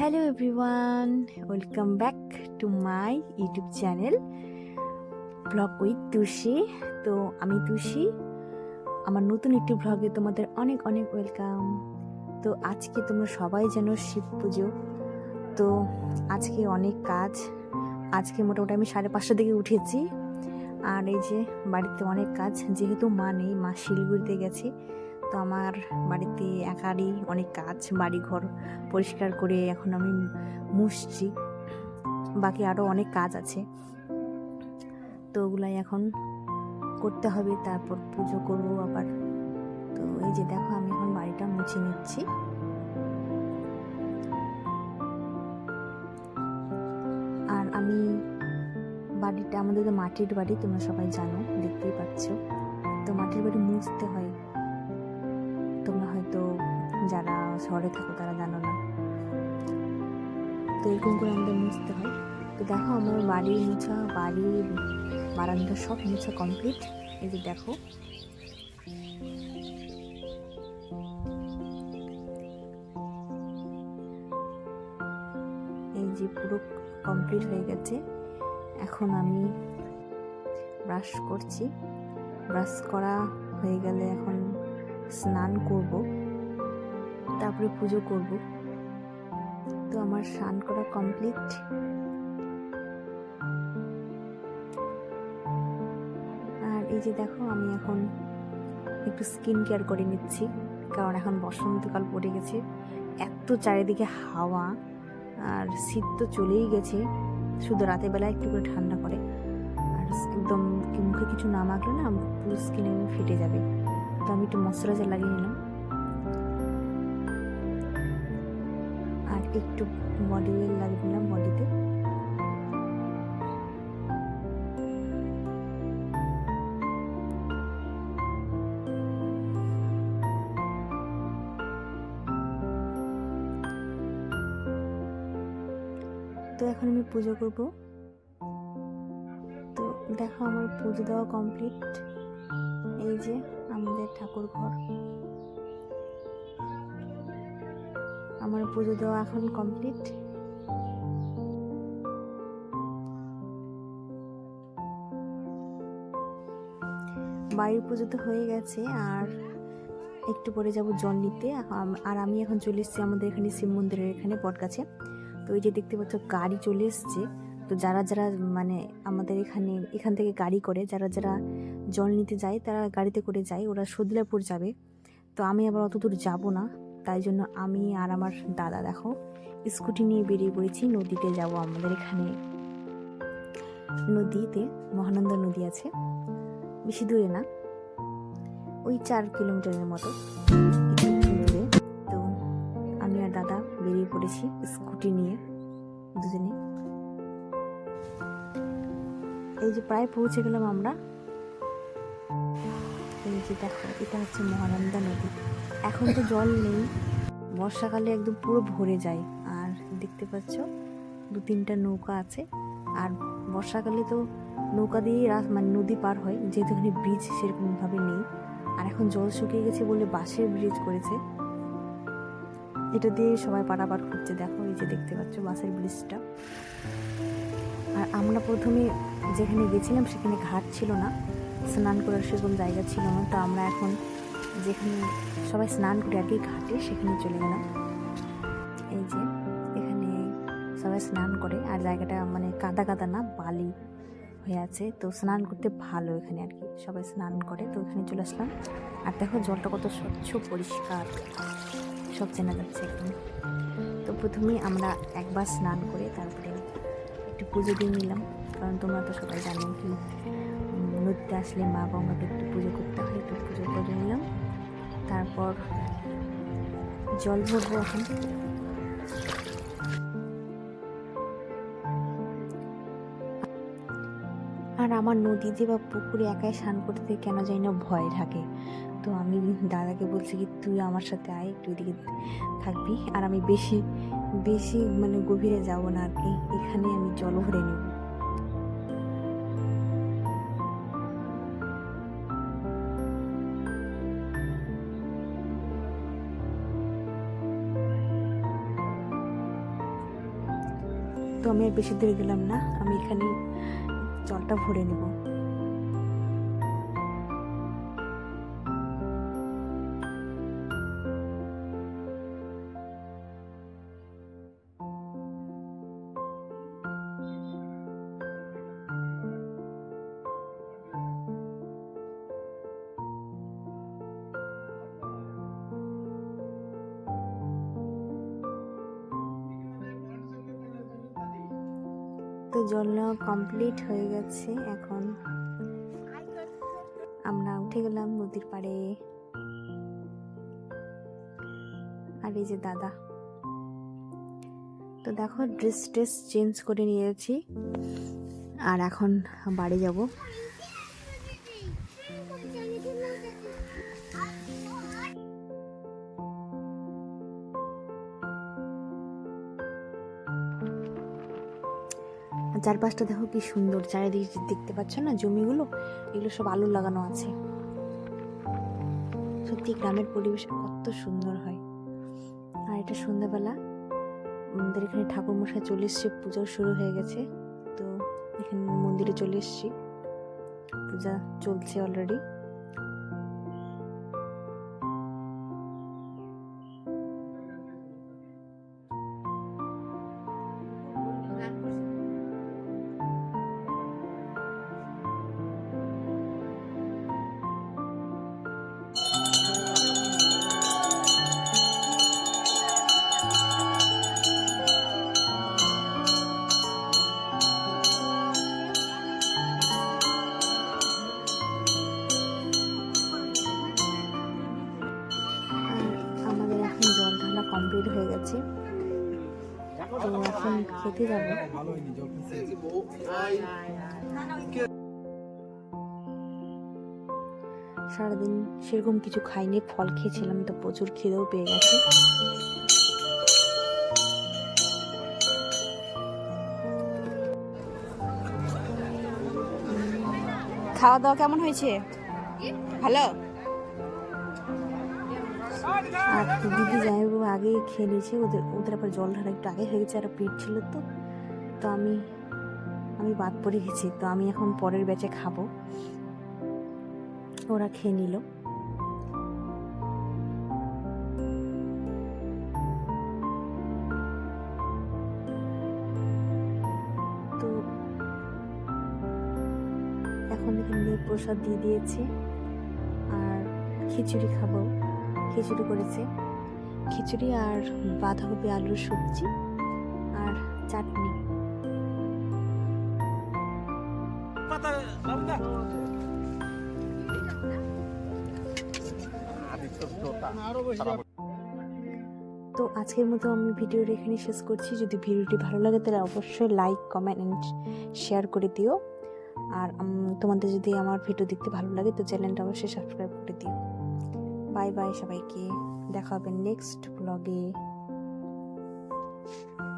Hello everyone welcome back to my YouTube channel blog with Tushi তো আমি তুষি আমার নতুন একটি ব্লগে তোমাদের অনেক অনেক ওয়েলকাম তো আজকে তোমরা সবাই যেন শিব পুজো। তো আজকে অনেক কাজ। আজকে মোটামুটি আমি সাড়ে পাঁচটা থেকে উঠেছি। আর এই যে বাড়িতে অনেক কাজ, যেহেতু মা নেই, মা শিলিগুড়িতে গেছে তো আমার বাড়িতে একারই অনেক কাজ, বাড়িঘর পরিষ্কার করে এখন আমি মুছছি। বাকি আরও অনেক কাজ আছে। তো ওগুলাই এখন করতে হবে, তারপর পুজো করব আবার। তো এই যে দেখো, আমি এখন বাড়িটা মুছে নিচ্ছি। আর আমি বাড়িটা, আমাদের তো মাটির বাড়ি, তোমরা সবাই জানো, দেখতেই পাচ্ছ। তো মাটির বাড়ি মুছতে হয়। যারা শহরে থাকো, তারা জানো না। তো এরকম করে আমাদের মুছতে হয়। তো দেখো আমার বাড়ি মুছা, বাড়ি, বারান্দা সব মুছা কমপ্লিট এই যে দেখো। এই যে পুরো কমপ্লিট হয়ে গেছে। এখন আমি ব্রাশ করছি। ব্রাশ করা হয়ে গেলে এখন স্নান করব। তারপরে পুজো করব। তো আমার স্নান করা কমপ্লিট আর এই যে দেখো, আমি এখন একটু স্কিন কেয়ার করে নিচ্ছি, কারণ এখন বসন্তকাল পড়ে গেছে। এত চারিদিকে হাওয়া, আর শীত তো চলেই গেছে, শুধু রাতের বেলা একটু করে ঠান্ডা করে আর একদম মুখে কিছু না মাখলে না পুরো স্কিনে ফেটে যাবে। তো আমি একটু ময়শ্চারাইজার লাগিয়ে নিলাম। একটু বডি লাগিয়ে নিলাম বডিতে তো এখন আমি পুজো করব। তো দেখো আমার পুজো দেওয়া কমপ্লিট এই যে আমাদের ঠাকুর ঘর আমার পুজো দেওয়া এখন কমপ্লিট বাড়ির পুজো তো হয়ে গেছে, আর একটু পরে যাব জল নিতে আর আমি এখন চলে এসেছি আমাদের এখানে শিব মন্দিরের এখানে বট গাছে তো ওই যে দেখতে পাচ্ছ, গাড়ি চলে এসছে। তো যারা যারা মানে আমাদের এখানে, এখান থেকে গাড়ি করে, যারা যারা জল নিতে যায়, তারা গাড়িতে করে যায়। ওরা সদিলাপুর যাবে। তো আমি আবার অত দূর যাব না। তাই জন্য আমি আর আমার দাদা দেখো, স্কুটি নিয়ে বেরিয়ে পড়েছি। নদীতে যাব আমাদের এখানে। নদীতে, মহানন্দা নদী আছে। বেশি দূরে না। ওই চার কিলোমিটারের মতো। দূরে। তো আমি আর দাদা বেরিয়ে পড়েছি স্কুটি নিয়ে দুজনে। এই যে প্রায় পৌঁছে গেলাম আমরা। এই যে দেখো, এটা হচ্ছে মহানন্দা নদী। এখন তো জল নেই। বর্ষাকালে একদম পুরো ভরে যায়। আর দেখতে পাচ্ছ, দু তিনটা নৌকা আছে। আর বর্ষাকালে তো নৌকা দিয়েই রাস- মানে নদী পার হয়। যেহেতু এখানে ব্রিজ সেরকমভাবে নেই। আর এখন জল শুকিয়ে গেছে বলে বাঁশের ব্রিজ করেছে। এটা দিয়ে সবাই পারাপার করছে। দেখো, এই যে দেখতে পাচ্ছ বাঁশের ব্রিজটা আর আমরা প্রথমে যেখানে গেছিলাম সেখানে ঘাট ছিল না। স্নান করার সেরকম জায়গা ছিল না। তো আমরা এখন যেখানে সবাই স্নান করে কি ঘাটে, সেখানে চলে গেলাম। এই যে, এখানে সবাই স্নান করে, আর জায়গাটা মানে কাদা কাদা না, বালি হয়ে আছে। তো স্নান করতে ভালো এখানে আর কি। সবাই স্নান করে, তো এখানে চলে আসলাম। আর দেখো, জলটা কত স্বচ্ছ, পরিষ্কার। সব চেনা যাচ্ছে একদম তো প্রথমেই আমরা একবার স্নান করে তারপরে একটু পুজো দিয়ে নিলাম। কারণ তোমরা তো সবাই জানো কি নদীতে আসলে মা গঙ্গাকে একটু পুজো করতে হয় একটু পুজো করে নিলাম। তারপর জল ভরবো এখন। আর আমার নদীতে বা পুকুরে একাই স্নান করতে কেন জানি না ভয় থাকে। তো আমি দাদাকে বলছি কি, তুই আমার সাথে আয়, একটু এদিকে থাকবি। আর আমি বেশি বেশি মানে গভীরে যাব না আর কি। এখানে আমি জল ভরে আমি আর বেশি দূরে গেলাম না। আমি এখানে জলটা ভরে নেব। তো জল নেওয়া কমপ্লিট হয়ে গেছে এখন। আমরা উঠে গেলাম নদীর পাড়ে। আর এই যে দাদা। তো দেখো ড্রেস ট্রেস চেঞ্জ করে নিয়েছি। আর এখন বাড়ি যাব। চারপাশটা দেখো কি সুন্দর, চারিদিকে দেখতে পাচ্ছ না জমিগুলো, এগুলো সব আলু লাগানো আছে। সত্যি গ্রামের পরিবেশ কত সুন্দর হয়। আর এটা সন্ধ্যাবেলা, আমাদের এখানে ঠাকুর মশাই চলে এসছে, পুজো শুরু হয়ে গেছে। তো এখানে মন্দিরে চলে এসছি। পূজা চলছে অলরেডি কমপ্লিট হয়ে গেছে। তো এখন খেতে যাব। সারাদিন সেরকম কিছু খাইনি, ফল খেয়েছিলাম, তো প্রচুর খিদেও পেয়ে গেছে। খাওয়া দাওয়া কেমন হয়েছে? ভালো? আর দিদি জামাইবাবু আগেই খেয়ে নিয়েছে, ওদের ওদের আবার জল ঢালা একটু আগে হয়ে গেছে, আর পিঠ ছিল তো। তো আমি আমি বাদ পড়ে গেছি। তো আমি এখন পরের ব্যাচে খাব। ওরা খেয়ে নিল। তো এখন এখানে প্রসাদ দিয়ে দিয়েছে। আর খিচুড়ি খাব। খিচুড়ি করেছে। খিচুড়ি আর বাঁধাকপি, আলুর সবজি আর চাটনি। তো আজকের মতো আমি ভিডিওটা এখানে শেষ করছি। যদি ভিডিওটি ভালো লাগে, তাহলে অবশ্যই লাইক কমেন্ট অ্যান্ড শেয়ার করে দিও। আর তোমাদের যদি আমার ভিডিও দেখতে ভালো লাগে, তো চ্যানেলটা অবশ্যই সাবস্ক্রাইব করে দিও। বাই বাই সবাইকে। দেখা হবে নেক্সট ব্লগে